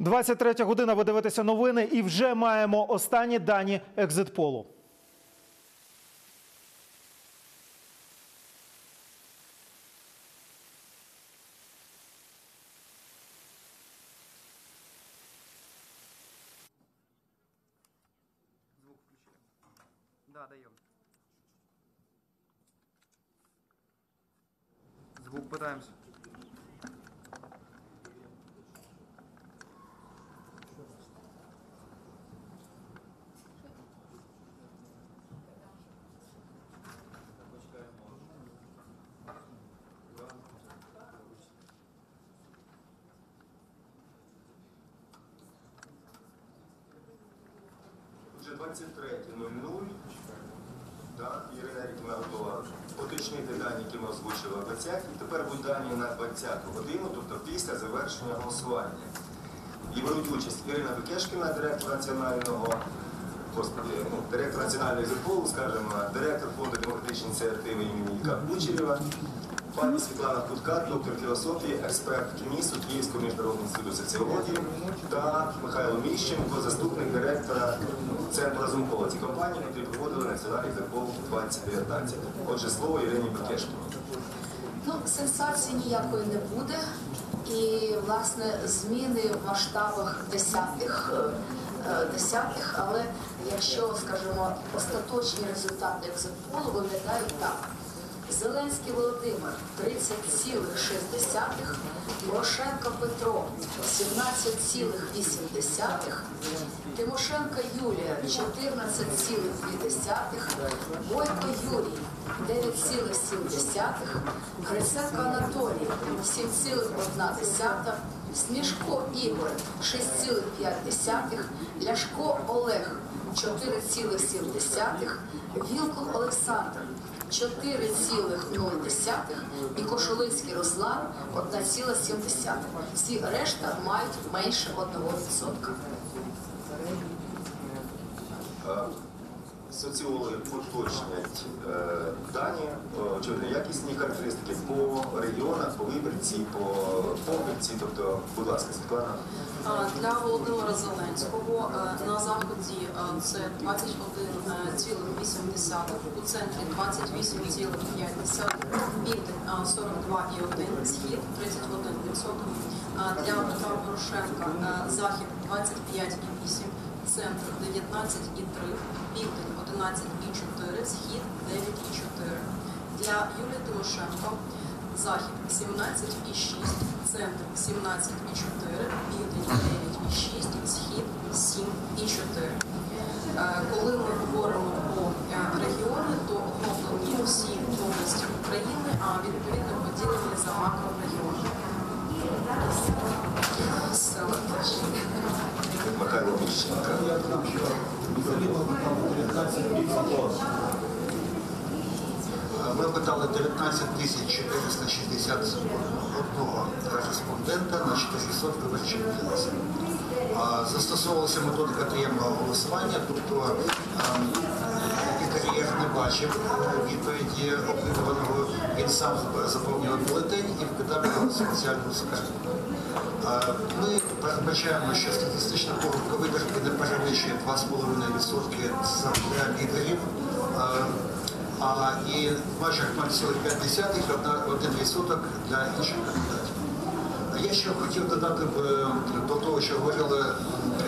23 година. Ви дивитеся новини і вже маємо останні дані екзитполу. Да, даем. Звук пытаемся. Вже 23.00. Да, Ірина Рікна готова уточнити дані, які ми озвучили о 20 і тепер будуть дані на 20 годину, тобто після завершення голосування. І беруть участь Ірина Бекешкіна, директор національного господи, ну, директор національного ЗПО, скажімо, директор фонду демократичної ініціативи імені Кучерєва, пані Світлана Кутка, доктор філософії, експерт КМІСу Київського міжнародного інституту соціології та Михайло Міщенко, заступник директора Центру Разумкова. Ці компанії, які проводили національний ЗПО 2019. Отже, слово Ірині Бекешкіній. Ну, сенсації ніякої не буде. І, власне, зміни в масштабах десятих, е, десятих, але якщо, скажімо, остаточні результати екзитполу виглядають так. Зеленський Володимир 30,6, Порошенко Петро 17,8, Тимошенко Юлія 14,2, Бойко Юрій 9,7, Гриценко Анатолій 7,1, Смішко Ігор 6,5, Ляшко Олег 4,7, Вілкул Олександр 4,0 і Кошулинський Руслан 1,7. Всі решта мають менше 1%. Е, Соціологи уточнять е, дані, очевидно, якісні характеристики по регіонах, по виборці, по покупці. Тобто, будь ласка, Світлана. Для Володимира Зеленського е, на заході е, це 21,8, у центрі 28,5, південь е, 42,1, схід 31%. А Для Петра Порошенка захід 25,8, центр 19,3, південь 11,4, схід 9,4. Для Юлії Тимошенко захід 17,6, центр 17,4, південь 9,6, схід 7,4. Е, Коли ми говоримо про е, регіони, то всі області України, а відповідно поділені за макрорегіони. Села. Ми опитали 19 тисяч 461 респондента на 400 виборчих дільниць. А, Застосовувалася методика таємного голосування, тобто лікарєр не бачив відповіді опитуваного, він сам заповнював бюлетень і вкидав його в спеціальну скарбу. Ми передбачаємо, що статистична помилка вибірки не перевищує 2,5% для лідерів. А, і майже 0,5 1% для інших кандидатів. Я ще хотів додати е, до того, що говорила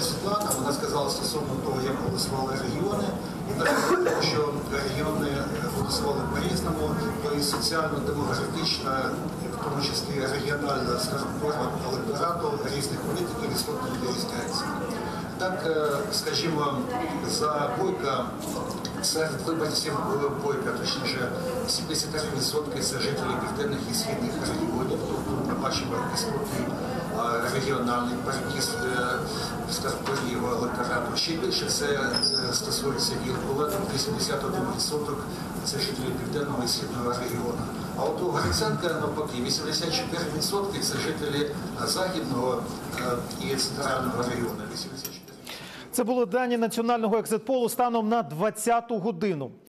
Світлана, вона сказала стосовно того, як голосували регіони, і того, що регіони е, голосували по-різному, то і соціально-демократична, в тому числі регіональна, скажімо, електорату різних політиків істотно відрізняється. Так, е, скажімо, за Бойка серед виборців Бойка, точніше, 73% це жителі південних і східних регіонів, тобто ми бачимо е, регіональний перекіс старторів електорату. Ще більше це е, стосується Вілкула, там 81% це жителі південного і східного регіону. А от у Гриценка навпаки 84% це жителі е, західного е, і центрального регіону. 84%. Це були дані національного екзитполу станом на 20 годину.